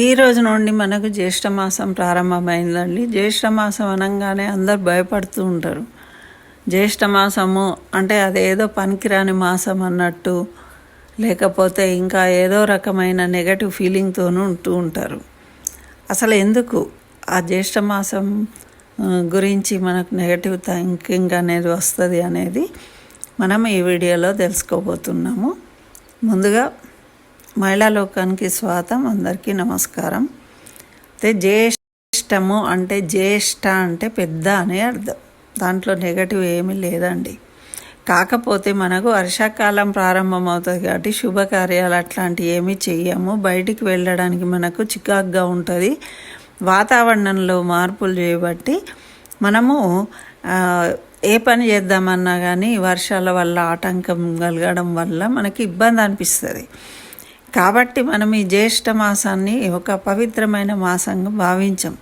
ఈ రోజు నుండి మనకు జ్యేష్ఠ మాసం ప్రారంభమైందండి. జ్యేష్ఠ మాసం అనగానే అందరు భయపడుతూ ఉంటారు. జ్యేష్ఠ మాసము అంటే అదేదో పనికిరాని మాసం అన్నట్టు లేకపోతే ఇంకా ఏదో రకమైన నెగటివ్ ఫీలింగ్తోనూ ఉంటూ ఉంటారు. అసలు ఎందుకు ఆ జ్యేష్ఠ మాసం గురించి మనకు నెగటివ్ థింకింగ్ అనేది వస్తుంది అనేది మనం ఈ వీడియోలో తెలుసుకోబోతున్నాము. ముందుగా మహిళా లోకానికి స్వాగతం అందరికీ నమస్కారం. అయితే జ్యేష్టము అంటే జ్యేష్ఠ అంటే పెద్ద అనే అర్థం. దాంట్లో నెగటివ్ ఏమీ లేదండి. కాకపోతే మనకు వర్షాకాలం ప్రారంభం అవుతుంది కాబట్టి శుభకార్యాలు అట్లాంటివి ఏమీ చెయ్యము. బయటికి వెళ్ళడానికి మనకు చికాగ్గా ఉంటుంది. వాతావరణంలో మార్పులు చేయబట్టి మనము ఏ పని చేద్దామన్నా కానీ వర్షాల వల్ల ఆటంకం కలగడం వల్ల మనకి ఇబ్బంది అనిపిస్తుంది. కాబట్టి మనం ఈ జ్యేష్ఠ మాసాన్ని ఒక పవిత్రమైన మాసంగా భావించాం.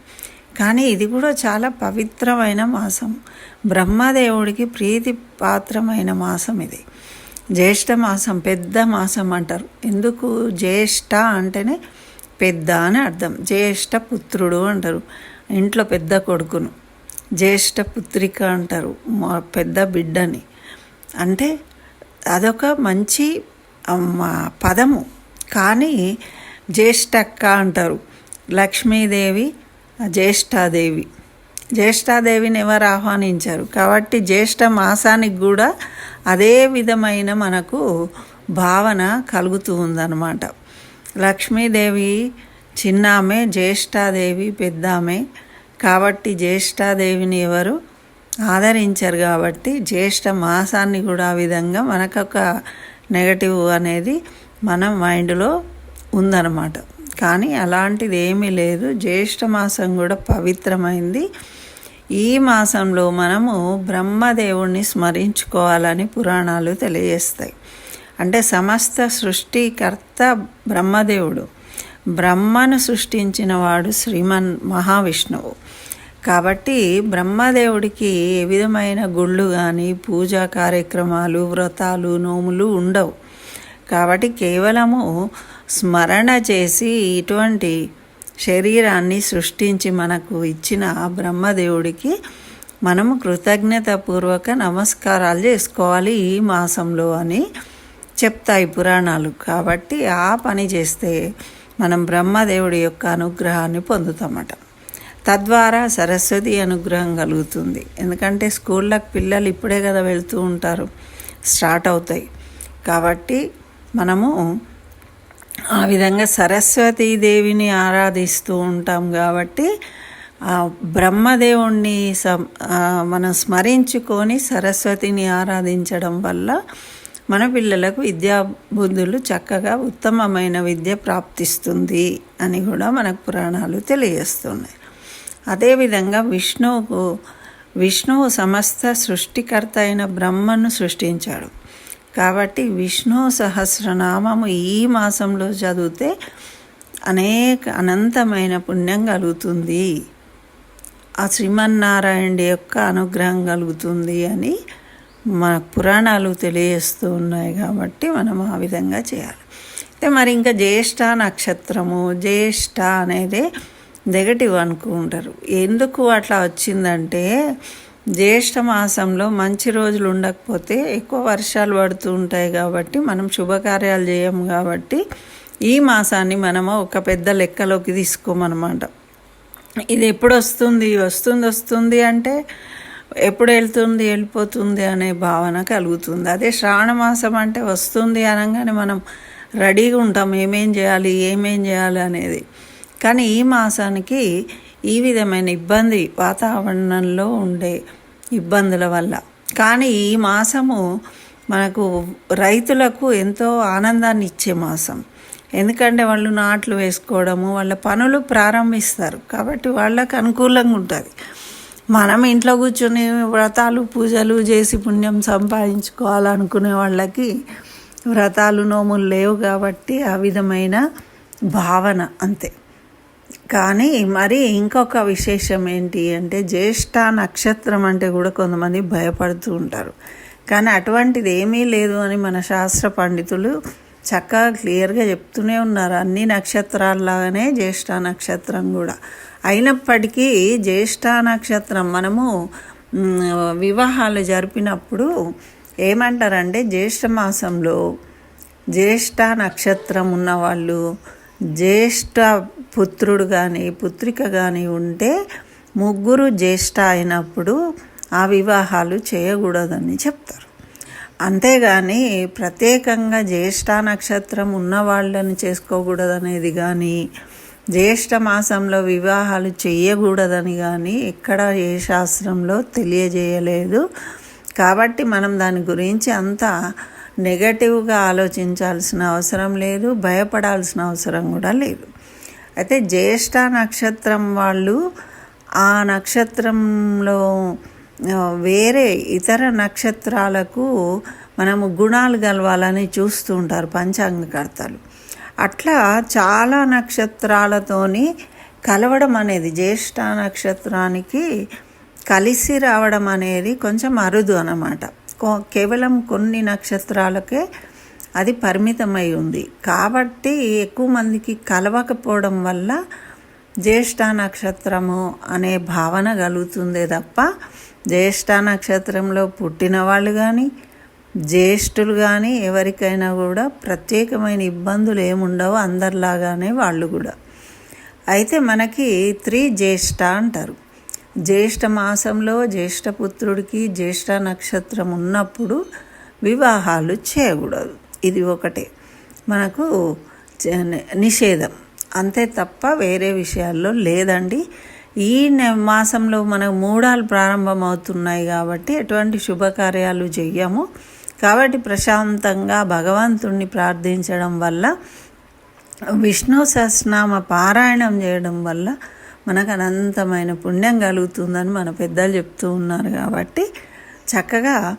కానీ ఇది కూడా చాలా పవిత్రమైన మాసం. బ్రహ్మదేవుడికి ప్రీతి పాత్రమైన మాసం ఇది. జ్యేష్ఠ మాసం పెద్ద మాసం అంటారు. ఎందుకు జ్యేష్ఠ అంటేనే పెద్ద అని అర్థం. జ్యేష్ఠ పుత్రుడు అంటారు. ఇంట్లో పెద్ద కొడుకును. జ్యేష్ఠ పుత్రిక అంటారు. మా పెద్ద బిడ్డని. అంటే అదొక మంచి పదము. కానీ జ్యేష్ఠక్క అంటారు. లక్ష్మీదేవి జ్యేష్ఠాదేవి. జ్యేష్ఠాదేవిని ఎవరు ఆహ్వానించారు? కాబట్టి జ్యేష్ఠ మాసానికి కూడా అదే విధమైన మనకు భావన కలుగుతూ ఉందన్నమాట. లక్ష్మీదేవి చిన్నామె జ్యేష్ఠాదేవి పెద్దామె. కాబట్టి జ్యేష్ఠాదేవిని ఎవరు ఆదరించారు కాబట్టి జ్యేష్ఠ మాసాన్ని కూడా ఆ విధంగా మనకొక నెగటివ్ అనేది మన మైండ్లో ఉందన్నమాట. కానీ అలాంటిది ఏమీ లేదు. జ్యేష్ఠ మాసం కూడా పవిత్రమైంది. ఈ మాసంలో మనము బ్రహ్మదేవుణ్ణి స్మరించుకోవాలని పురాణాలు తెలియజేస్తాయి. అంటే సమస్త సృష్టికర్త బ్రహ్మదేవుడు. బ్రహ్మను సృష్టించిన వాడు శ్రీమన్ మహావిష్ణువు. కాబట్టి బ్రహ్మదేవుడికి ఏ విధమైన గుళ్ళు కానీ పూజా కార్యక్రమాలు వ్రతాలు నోములు ఉండవు. కాబట్టి కేవలము స్మరణ చేసి ఇటువంటి శరీరాన్ని సృష్టించి మనకు ఇచ్చిన ఆ బ్రహ్మదేవుడికి మనము కృతజ్ఞతాపూర్వక నమస్కారాలు చేసుకోవాలి ఈ మాసంలో అని చెప్తాయి పురాణాలు. కాబట్టి ఆ పని చేస్తే మనం బ్రహ్మదేవుడి యొక్క అనుగ్రహాన్ని పొందుతామట. తద్వారా సరస్వతి అనుగ్రహం కలుగుతుంది. ఎందుకంటే స్కూళ్ళకు పిల్లలు ఇప్పుడే కదా వెళ్తూ ఉంటారు. స్టార్ట్ అవుతాయి. కాబట్టి మనము ఆ విధంగా సరస్వతీదేవిని ఆరాధిస్తూ ఉంటాం కాబట్టి ఆ బ్రహ్మదేవుణ్ణి సం మనం స్మరించుకొని సరస్వతిని ఆరాధించడం వల్ల మన పిల్లలకు విద్యా బుద్ధులు చక్కగా ఉత్తమమైన విద్య ప్రాప్తిస్తుంది అని కూడా మనకు పురాణాలు తెలియజేస్తున్నాయి. అదేవిధంగా విష్ణువుకు విష్ణువు సమస్త సృష్టికర్త అయిన బ్రహ్మను సృష్టించాడు. కాబట్టి విష్ణు సహస్రనామము ఈ మాసంలో చదివితే అనేక అనంతమైన పుణ్యం కలుగుతుంది. ఆ శ్రీమన్నారాయణుడి యొక్క అనుగ్రహం కలుగుతుంది అని మన పురాణాలు తెలియజేస్తూ ఉన్నాయి కాబట్టి మనం ఆ విధంగా చేయాలి. అయితే మరి ఇంకా జ్యేష్ఠ నక్షత్రము జ్యేష్ఠ అనేది నెగటివ్ అనుకుంటారు. ఎందుకు అట్లా వచ్చిందంటే జ్యేష్ఠ మాసంలో మంచి రోజులు ఉండకపోతే ఎక్కువ వర్షాలు పడుతూ ఉంటాయి కాబట్టి మనం శుభకార్యాలు చేయము కాబట్టి ఈ మాసాన్ని మనము ఒక పెద్ద లెక్కలోకి తీసుకోమన్నమాట. ఇది ఎప్పుడు వస్తుంది? వస్తుంది వస్తుంది అంటే ఎప్పుడు వెళ్తుంది వెళ్ళిపోతుంది అనే భావన కలుగుతుంది. అదే శ్రావణ మాసం అంటే వస్తుంది అనగానే మనం రెడీగా ఉంటాం. ఏమేం చేయాలి ఏమేం చేయాలి అనేది. కానీ ఈ మాసానికి ఈ విధమైన ఇబ్బంది వాతావరణంలో ఉండే ఇబ్బందుల వల్ల. కానీ ఈ మాసము మనకు రైతులకు ఎంతో ఆనందాన్ని ఇచ్చే మాసం. ఎందుకంటే వాళ్ళు నాట్లు వేసుకోవడము వాళ్ళ పనులు ప్రారంభిస్తారు. కాబట్టి వాళ్ళకు అనుకూలంగా ఉంటుంది. మనం ఇంట్లో కూర్చొని వ్రతాలు పూజలు చేసి పుణ్యం సంపాదించుకోవాలనుకునే వాళ్ళకి వ్రతాలు నోములు లేవు కాబట్టి ఆ విధమైన భావన అంతే. కానీ మరి ఇంకొక విశేషం ఏంటి అంటే జ్యేష్ఠ నక్షత్రం అంటే కూడా కొంతమంది భయపడుతూ ఉంటారు. కానీ అటువంటిది ఏమీ లేదు అని మన శాస్త్ర పండితులు చక్కగా క్లియర్గా చెప్తూనే ఉన్నారు. అన్ని నక్షత్రాల్లాగానే జ్యేష్ఠ నక్షత్రం కూడా. అయినప్పటికీ జ్యేష్ఠ నక్షత్రం మనము వివాహాలు జరిపినప్పుడు ఏమంటారంటే జ్యేష్ఠ మాసంలో జ్యేష్ఠ నక్షత్రం ఉన్నవాళ్ళు జ్యేష్ఠ పుత్రుడు కానీ పుత్రిక కానీ ఉంటే ముగ్గురు జ్యేష్ఠ అయినప్పుడు ఆ వివాహాలు చేయకూడదని చెప్తారు. అంతేగాని ప్రత్యేకంగా జ్యేష్ఠ నక్షత్రం ఉన్న వాళ్ళని చేసుకోకూడదనేది కానీ జ్యేష్ఠ మాసంలో వివాహాలు చేయకూడదని కానీ ఎక్కడ ఏ శాస్త్రంలో తెలియజేయలేదు. కాబట్టి మనం దాని గురించి అంతా నెగటివ్గా ఆలోచించాల్సిన అవసరం లేదు భయపడాల్సిన అవసరం కూడా లేదు. అయితే జ్యేష్ఠ నక్షత్రం వాళ్ళు ఆ నక్షత్రంలో వేరే ఇతర నక్షత్రాలకు మనము గుణాలు కలవాలని చూస్తూ ఉంటారు పంచాంగకర్తలు. అట్లా చాలా నక్షత్రాలతోని కలవడం అనేది జ్యేష్ఠ నక్షత్రానికి కలిసి రావడం అనేది కొంచెం అరుదు అన్నమాట. కేవలం కొన్ని నక్షత్రాలకే అది పరిమితమై ఉంది. కాబట్టి ఎక్కువ మందికి కలవకపోవడం వల్ల జ్యేష్ఠ నక్షత్రము అనే భావన కలుగుతుందే తప్ప జ్యేష్ఠ నక్షత్రంలో పుట్టిన వాళ్ళు కానీ జ్యేష్ఠులు కానీ ఎవరికైనా కూడా ప్రత్యేకమైన ఇబ్బందులు ఏముండవు అందరిలాగానే వాళ్ళు కూడా. అయితే మనకి త్రీ జ్యేష్ఠ అంటారు. జ్యేష్ఠ మాసంలో జ్యేష్ఠపుత్రుడికి జ్యేష్ఠ నక్షత్రం ఉన్నప్పుడు వివాహాలు చేయకూడదు. ఇది ఒకటే. మనకు నిషేధం. అంతే తప్ప వేరే విషయాల్లో లేదండి. ఈ నె- మాసంలో మనకు మూడాలు ప్రారంభమవుతున్నాయి కాబట్టి ఎటువంటి శుభకార్యాలు చెయ్యము. కాబట్టి ప్రశాంతంగా భగవంతుణ్ణి ప్రార్థించడం వల్ల విష్ణు సహస్రనామ పారాయణం చేయడం వల్ల మనకు అనంతమైన పుణ్యం కలుగుతుందని మన పెద్దలు చెప్తూ ఉన్నారు కాబట్టి చక్కగా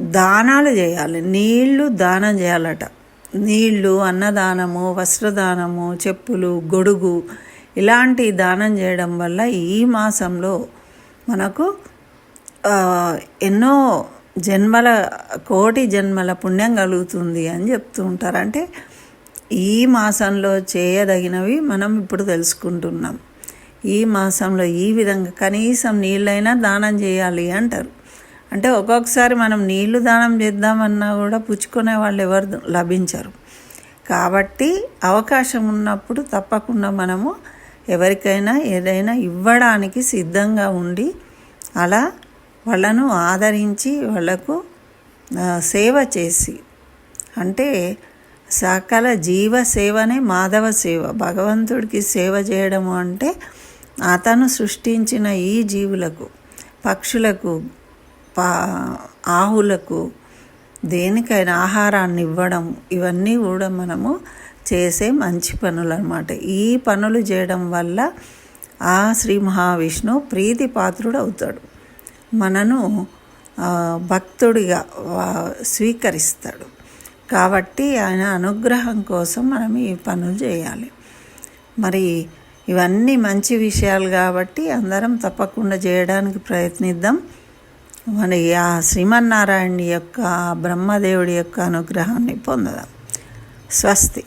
దానాలు చేయాలి. నీళ్ళు దానం చేయాలట. నీళ్ళు అన్నదానము వస్త్రదానము చెప్పులు గొడుగు ఇలాంటి దానం చేయడం వల్ల ఈ మాసంలో మనకు ఎన్నో జన్మల కోటి జన్మల పుణ్యం కలుగుతుంది అని చెప్తూ ఉంటారు. అంటే ఈ మాసంలో చేయదగినవి మనం ఇప్పుడు తెలుసుకుంటున్నాం. ఈ మాసంలో ఈ విధంగా కనీసం నీళ్ళైనా దానం చేయాలి అంటారు. అంటే ఒక్కొక్కసారి మనం నీళ్ళు దానం చేద్దామన్నా కూడా పుచ్చుకునే వాళ్ళు ఎవరు లభించరు. కాబట్టి అవకాశం ఉన్నప్పుడు తప్పకుండా మనము ఎవరికైనా ఏదైనా ఇవ్వడానికి సిద్ధంగా ఉండి అలా వాళ్ళను ఆదరించి వాళ్ళకు సేవ చేసి అంటే సకల జీవ సేవనే మాధవ సేవ. భగవంతుడికి సేవ చేయడము అంటే అతను సృష్టించిన ఈ జీవులకు పక్షులకు పా ఆవులకు దేనికైనా ఆహారాన్ని ఇవ్వడం ఇవన్నీ కూడా మనము చేసే మంచి పనులు అన్నమాట ఈ పనులు చేయడం వల్ల ఆ శ్రీ మహావిష్ణు ప్రీతి పాత్రుడు అవుతాడు. మనను భక్తుడిగా స్వీకరిస్తాడు. కాబట్టి ఆయన అనుగ్రహం కోసం మనం ఈ పనులు చేయాలి. మరి ఇవన్నీ మంచి విషయాలు కాబట్టి అందరం తప్పకుండా చేయడానికి ప్రయత్నిద్దాం. మన ఆ శ్రీమన్నారాయణ యొక్క బ్రహ్మదేవుడి యొక్క అనుగ్రహాన్ని పొందదాం. స్వస్తి.